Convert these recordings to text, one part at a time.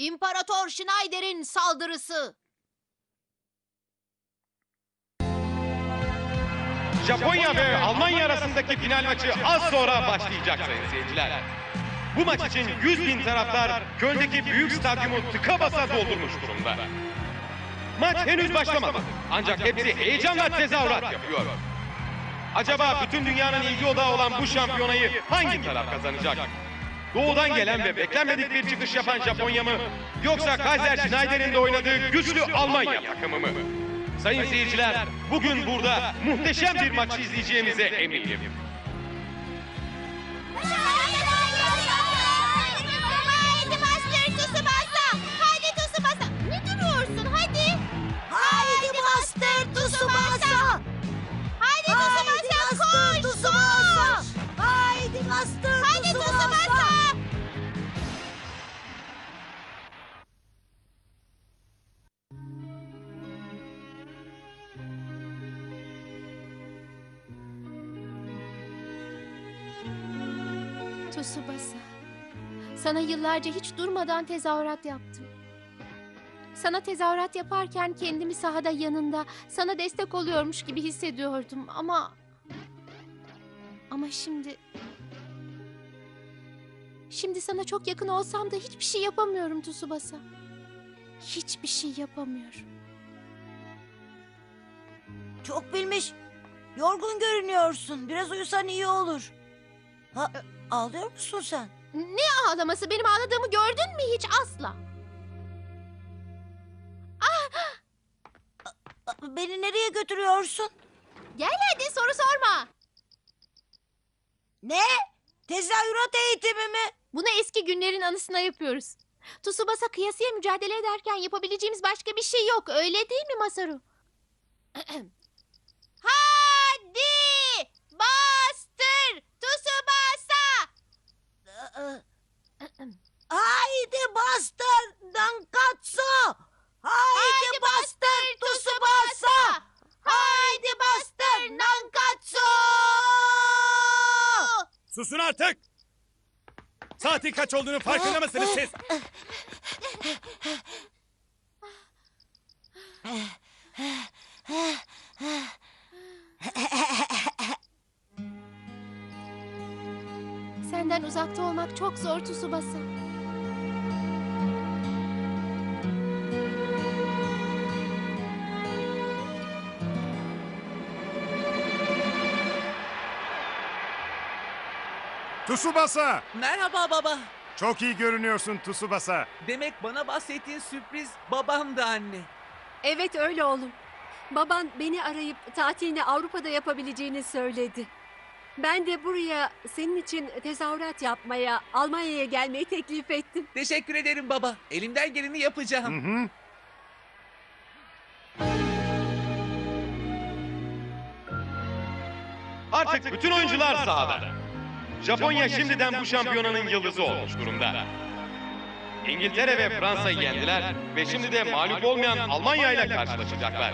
İmparator Schneider'in saldırısı. Japonya ve Almanya arasındaki final maçı az sonra başlayacak sayın seyirciler. Bu maç için 100 bin taraftar Köln'deki büyük stadyumu tıka basa doldurmuş durumda. Maç henüz başlamadı ancak hepsi heyecanla tezahürat yapıyor. Acaba bütün dünyanın ilgi odağı olan bu şampiyonayı hangi taraf kazanacak? Doğudan gelen ve beklenmedik bir çıkış yapan Japonya mı? Yoksa Kaiser Schneider'in de oynadığı güçlü Almanya takımı mı? Sayın seyirciler, bugün burada muhteşem bir maçı izleyeceğimize eminim. Tsubasa. Sana yıllarca hiç durmadan tezahürat yaptım. Sana tezahürat yaparken kendimi sahada yanında, sana destek oluyormuş gibi hissediyordum ama... Ama şimdi... Şimdi sana çok yakın olsam da hiçbir şey yapamıyorum Tsubasa. Hiçbir şey yapamıyorum. Çok bilmiş. Yorgun görünüyorsun. Biraz uyusan iyi olur. Ha, ağlıyor musun sen? Ne ağlaması? Benim ağladığımı gördün mü hiç? Asla. Beni nereye götürüyorsun? Gel hadi soru sorma. Ne? Tezahürat eğitimi mi? Bunu eski günlerin anısına yapıyoruz. Tsubasa kıyasıya mücadele ederken yapabileceğimiz başka bir şey yok. Öyle değil mi Masaru? Hadi! Bastır! Tsubasa! Haydi Master Nankatsu! Haydi, Master Tsubasa! Haydi Master Nankatsu! Susun artık! Saatin kaç olduğunu farkında mısınız siz? Tsubasa. Tsubasa! Merhaba baba. Çok iyi görünüyorsun Tsubasa. Demek bana bahsettiğin sürpriz babamdı anne. Evet öyle oğlum. Baban beni arayıp tatilini Avrupa'da yapabileceğini söyledi. Ben de buraya senin için tezahürat yapmaya, Almanya'ya gelmeyi teklif ettim. Teşekkür ederim baba. Elimden geleni Hı yapacağım. hı. Artık bütün oyuncular sahada. Japonya şimdiden bu şampiyonanın yıldızı olmuş durumda. İngiltere ve Fransa'yı yendiler ve şimdi de mağlup olmayan Almanya ile karşılaşacaklar.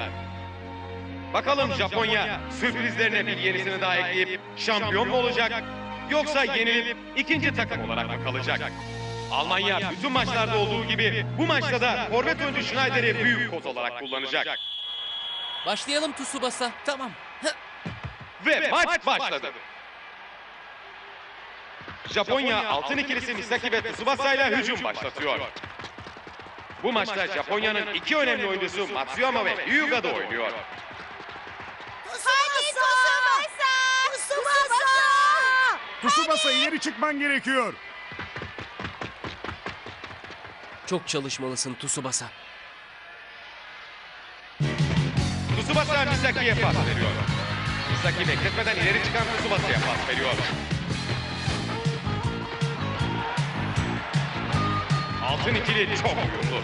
Bakalım Japonya sürprizlerine bir yenisini daha ekleyip şampiyon mu olacak yoksa yenilip ikinci takım olarak mı kalacak? Almanya bütün maçlarda olduğu gibi bu maçta da forvet öncü Schneider'i büyük koz olarak kullanacak. Başlayalım Tsubasa. Tamam. Ve maç başladı. Japonya altın ikilisi Misaki ve Tsubasa ile hücum başlatıyor. Bu maçta Japonya'nın iki önemli oyuncusu Matsuyama ve Hyuga da oynuyor. Tsubasa! İleri çıkman gerekiyor. Çok çalışmalısın Tsubasa. Tsubasa Misaki'ye pas veriyor. Misaki bekletmeden ileri çıkan Tsubasa'ya pas veriyor. Altın ikili çok uyumlu.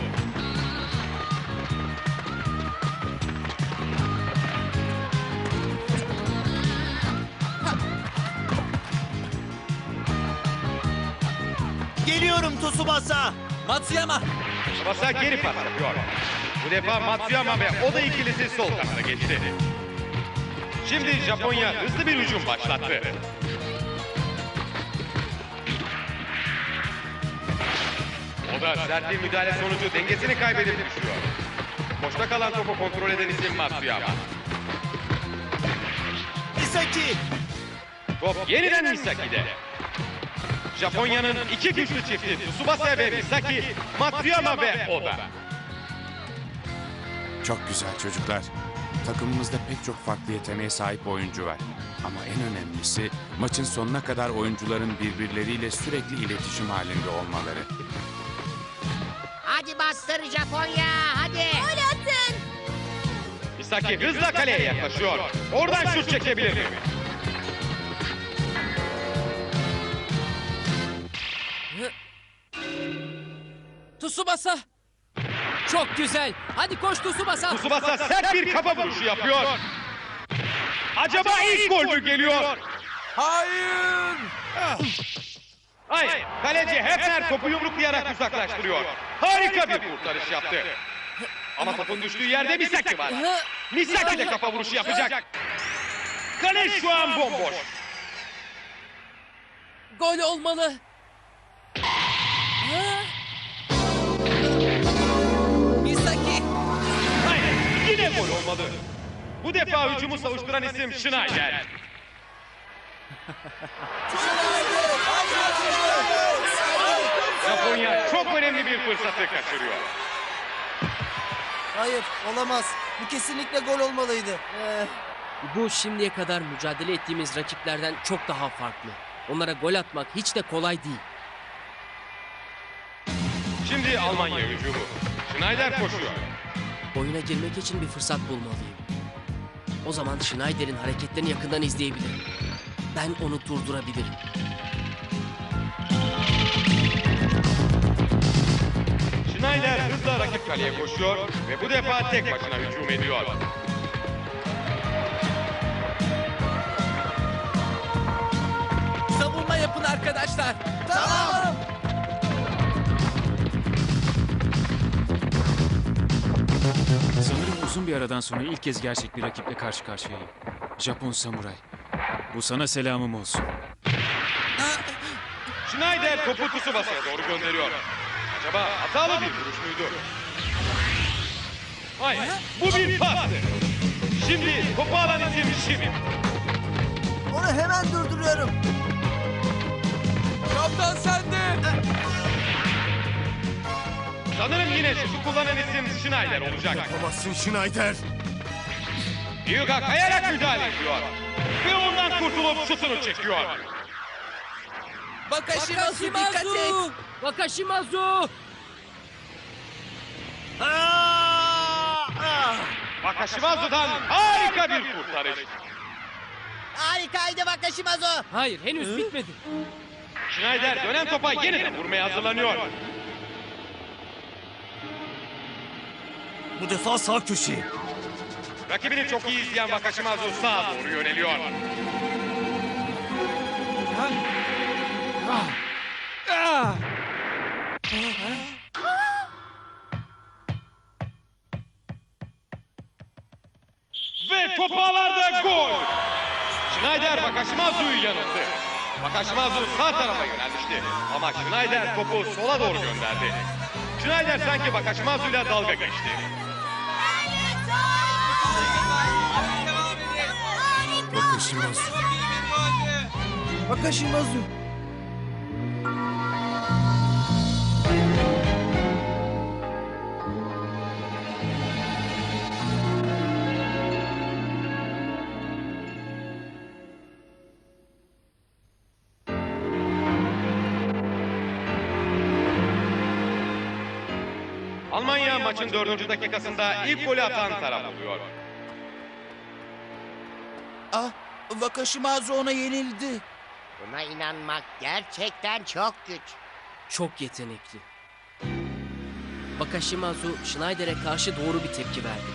Geliyorum Tsubasa. Matsuyama. Tsubasa geri pas yapıyor. Bu defa Matsuyama ve Oda ikilisi sol kanada geçti. Şimdi Japonya hızlı bir hücum başlattı. Burada sert bir müdahale sonucu dengesini kaybedip düşüyor. Boşta kalan topu kontrol eden isim Matsuyama. Misaki. Top yeniden Misaki'de. Japonya'nın iki güçlü çifti Tsubasa ve Misaki, Matsuyama ve Oda. Çok güzel çocuklar. Takımımızda pek çok farklı yeteneğe sahip oyuncu var. Ama en önemlisi maçın sonuna kadar oyuncuların birbirleriyle sürekli iletişim halinde olmaları. Hadi bastır Japonya hadi. Gol atın. Misaki hızla kaleye yaklaşıyor. Oradan şut çekebilir mi? Tsubasa. Çok güzel. Hadi koş Tsubasa. Tsubasa sert bir kafa vuruşu yapıyor. Acaba ilk gol mü geliyor? Hayır. Hayır. Kaleci Hefner topu yumruklayarak uzaklaştırıyor. Harika bir kurtarış yaptı. Ama topun düştüğü yerde Misaki var. Misaki de kafa vuruşu yapacak. Kale şu an bomboş. Gol olmalı. Misaki. Yine gol olmadı. Bu defa hücumu savuşturan isim Schneider. Japonya çok önemli bir fırsatı kaçırıyor. Hayır olamaz. Bu kesinlikle gol olmalıydı. Bu şimdiye kadar mücadele ettiğimiz rakiplerden çok daha farklı. Onlara gol atmak hiç de kolay değil. Şimdi Almanya hücumu. Schneider koşuyor. Oyuna girmek için bir fırsat bulmalıyım. O zaman Schneider'in hareketlerini yakından izleyebilirim. Ben onu durdurabilirim. Schneider hızla rakip kaleye koşuyor ve bu defa tek başına hücum ediyor. Savunma yapın arkadaşlar. Tamam. Sanırım uzun bir aradan sonra ilk kez gerçek bir rakiple karşı karşıyayım. Japon samuray. Bu sana selamım olsun. Schneider topu Tsubasa'ya doğru gönderiyor. Acaba hatalı bir vuruş muydu? Hayır, bu bir pastı. Şimdi topu alan isim Shimi. Onu hemen durduruyorum. Kaptan sende. Sanırım yine şutu kullanan isim Schneider olacak. Yapamazsın Schneider. Hyuga kayarak müdahale ediyor. Ve ondan kurtulup şutunu çekiyor. Bakashimazu dikkat et. Wakashimazu! Wakashimazu'dan harika bir kurtarış. Harikaydı Bakashimazu. Hayır henüz bitmedi. Schneider dönen topa yeniden vurmaya hazırlanıyor. Bu defa sağ köşeye. Rakibini çok iyi izleyen Wakashimazu sağa doğru yöneliyor. Ve top ağlarda gol. Schneider Wakashimazu'yu yanılttı. Wakashimazu sağ tarafa yönelmişti. Ama Schneider topu sola doğru gönderdi. Schneider sanki Wakashimazu'yla dalga geçti. Bakışmaz. Bakashimazu. Almanya maçın dördüncü dakikasında ilk golü atan taraf oluyor. Vakashimazu ona yenildi. Buna inanmak gerçekten çok güç. Çok yetenekli. Wakashimazu Schneider'e karşı doğru bir tepki verdi.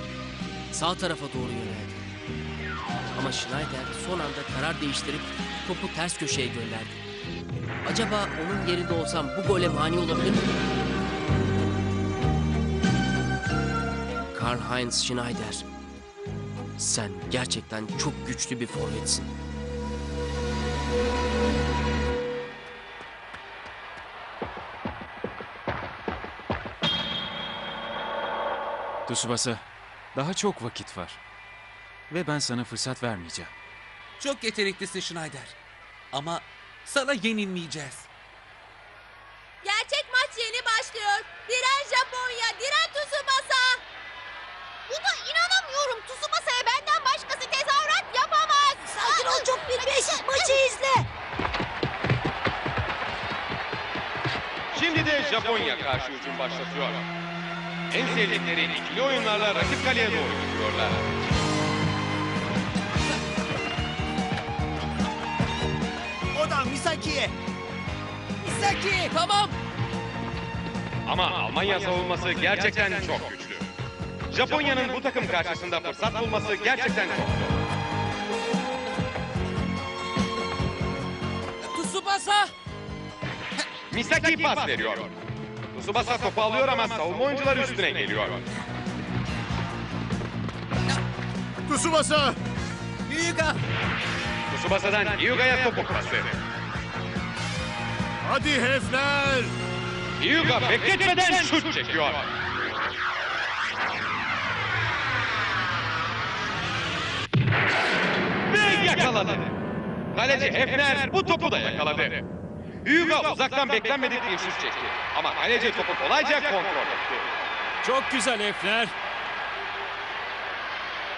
Sağ tarafa doğru yöneldi. Ama Schneider son anda karar değiştirip topu ters köşeye gönderdi. Acaba onun yerinde olsam bu gole mani olabilir mi? Karl-Heinz Schneider. Sen gerçekten çok güçlü bir forvetsin. Tsubasa, daha çok vakit var. Ve ben sana fırsat vermeyeceğim. Çok yeteneklisin Schneider. Ama sana yenilmeyeceğiz. Gerçek maç yeni başlıyor. Diren Japonya, diren Tsubasa. Buna inanamıyorum. Tsubasa'ya benden başkası tezahürat yapamaz. Sakin ol çok bilmiş. Maçı izle. Şimdi de Japonya karşı hücum başlatıyor. En sevdikleri ikili oyunlarla rakip kaleye doğru gidiyorlar. O da Misaki'ye. Misaki. Tamam. Ama Almanya savunması gerçekten çok güçlü. Japonya'nın bu takım karşısında fırsat bulması gerçekten çok zor. Tsubasa. Misaki pas veriyor. Tsubasa topu alıyor ama savunma oyuncuları üstüne geliyor. Tsubasa! Hyuga. Tsubasa'dan Hyuga'ya topu pası. Hadi Hefner! Hyuga bekletmeden şut çekiyor. Yakaladı. Kaleci Hefner bu topu da yakaladı. Hyuga uzaktan beklenmedik bir şut çekti. Ama kaleci topu kolayca kontrol etti. Çok güzel Hefner.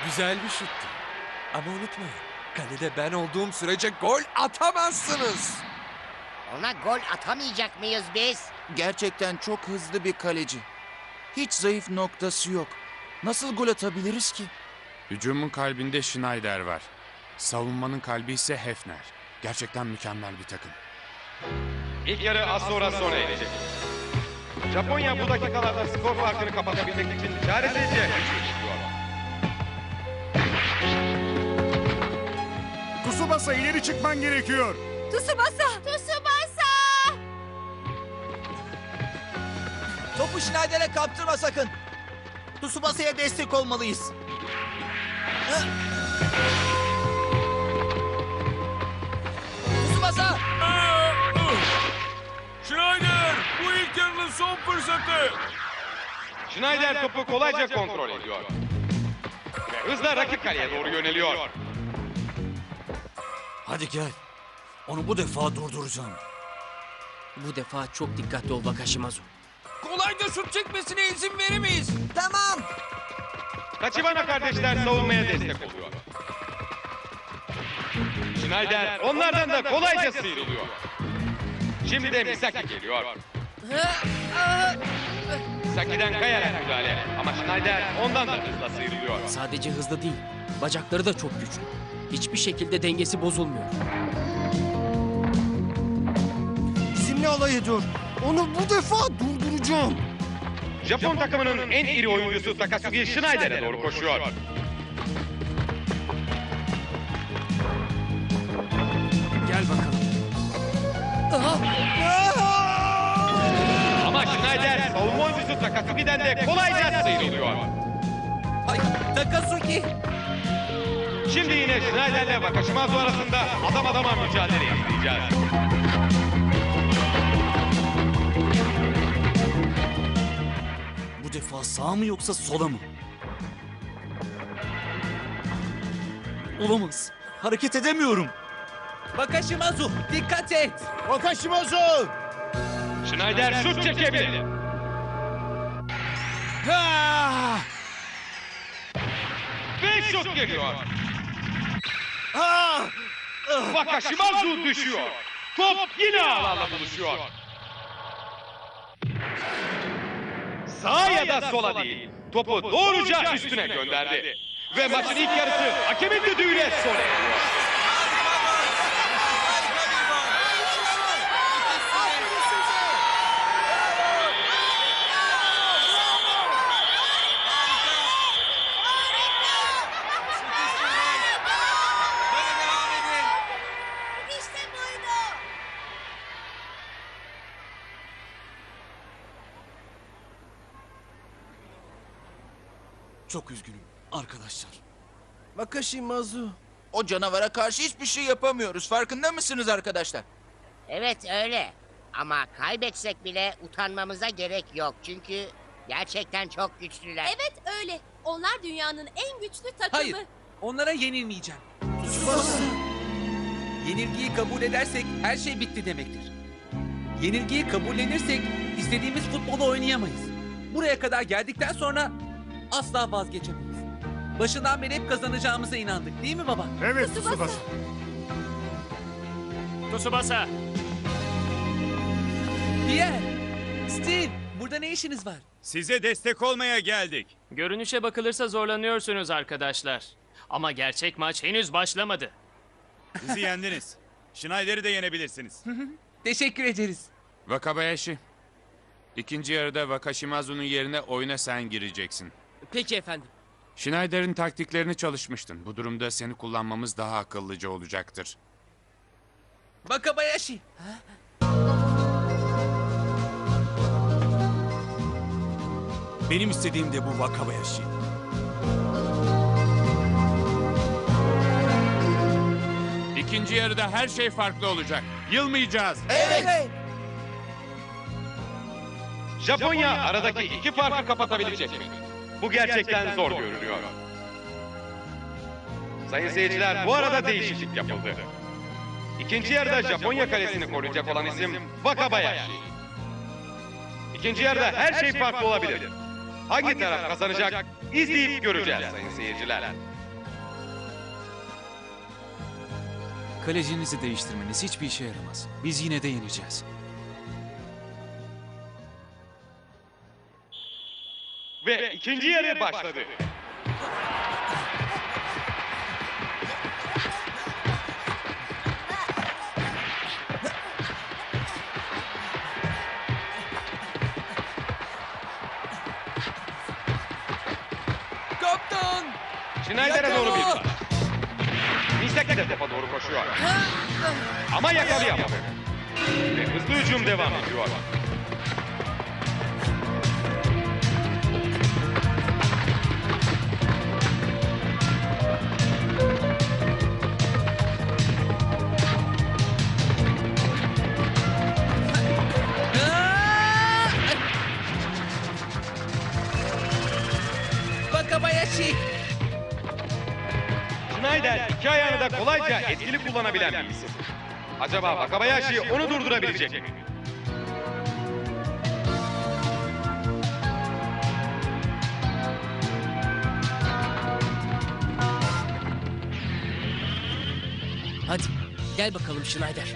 Güzel bir şuttu. Ama unutmayın, kalede ben olduğum sürece gol atamazsınız. Ona gol atamayacak mıyız biz? Gerçekten çok hızlı bir kaleci. Hiç zayıf noktası yok. Nasıl gol atabiliriz ki? Hücumun kalbinde Schneider var. Savunmanın kalbi ise Hefner. Gerçekten mükemmel bir takım. İlk yarı az sonra sona erecek. Japonya bu dakikalarda skor farkını kapatabilmek için çaresizce. Tsubasa ileri çıkman gerekiyor. Tsubasa! Tsubasa! Topu Schneider'e kaptırma sakın. Tsubasa'ya destek olmalıyız. Hı? Tsubasa! Schneider! Bu ilk yarının son fırsatı. Schneider topu kolayca kontrol ediyor. Ve hızla rakip kaleye doğru yöneliyor. Hadi gel. Onu bu defa durduracağım. Bu defa çok dikkatli ol Wakashimazu. Kolayca şut çekmesine izin veremeyiz. Tamam. Tachibana kardeşler savunmaya destek oluyor. Schneider onlardan da kolayca sıyrılıyor. Şimdi de Misaki geliyor. Misaki'den kayarak müdahale ama Schneider ondan da hızla sıyrılıyor. Sadece hızlı değil, bacakları da çok güçlü. Hiçbir şekilde dengesi bozulmuyor. Bizimle alay ediyor. Onu bu defa durduracağım. Japon takımının en iri oyuncusu Takasugi Schneider'e doğru koşuyor. Ama Schneider savunma oyuncusu Takasugi'den de kolayca sıyrılıyor. Ay, Takasugi. Şimdi yine Schneider'le Wakashimazu arasında adam adama mücadele izleyeceğiz. Bu defa sağ mı yoksa sola mı? Olamaz. Hareket edemiyorum. Wakashimazu dikkat et. Wakashimazu! Schneider şut çekebilir. Ha! Ve şut geliyor. Ha! Wakashimazu düşüyor. Top yine ağlarla buluşuyor. Sağa ya da sola değil. Topu doğruca üstüne gönderdi. Ve maçın ilk yarısı hakemin düdüğüyle sona eriyor. Çok üzgünüm arkadaşlar. Wakashimazu. O canavara karşı hiçbir şey yapamıyoruz. Farkında mısınız arkadaşlar? Evet öyle. Ama kaybetsek bile utanmamıza gerek yok. Çünkü Gerçekten çok güçlüler. Evet öyle. Onlar dünyanın en güçlü takımı. Hayır, onlara yenilmeyeceğim. Yenilgiyi kabul edersek her şey bitti demektir. Yenilgiyi kabullenirsek istediğimiz futbolu oynayamayız. Buraya kadar geldikten sonra asla vazgeçemeyiz. Başından beri hep kazanacağımıza inandık değil mi baba? Evet Tsubasa. Tsubasa. Pierre, Steve, burada ne işiniz var? Size destek olmaya geldik. Görünüşe bakılırsa zorlanıyorsunuz arkadaşlar. Ama gerçek maç henüz başlamadı. Bizi yendiniz. Schneider'i de yenebilirsiniz. Teşekkür ederiz. Wakabayashi. İkinci yarıda Wakashimazu'nun yerine oyuna sen gireceksin. Peki efendim. Schneider'in taktiklerini çalışmıştın. Bu durumda seni kullanmamız daha akıllıca olacaktır. Wakabayashi. Benim istediğim de bu Wakabayashi. İkinci yarıda her şey farklı olacak. Yılmayacağız. Japonya aradaki iki farkı kapatabilecek mi? Bu gerçekten zor görünüyor. Sayın seyirciler bu arada değişiklik yapıldı. İkinci yarıda Japonya kalesini koruyacak olan isim Wakabayashi. İkinci yarıda her şey farklı olabilir. Hangi taraf kazanacak izleyip göreceğiz sayın seyirciler. Kalecinizi değiştirmeniz hiçbir işe yaramaz. Biz yine de yeneceğiz. İkinci yarı başladı. Kaptan! Schneider'e doğru bir pas. Misek de topa doğru koşuyor. Ama yakalayamadı. Ve hızlı hücum devam ediyor. Da kolayca etkili kullanabilen bir isim. Acaba Wakabayashi onu durdurabilecek mi? Hadi gel bakalım Schneider.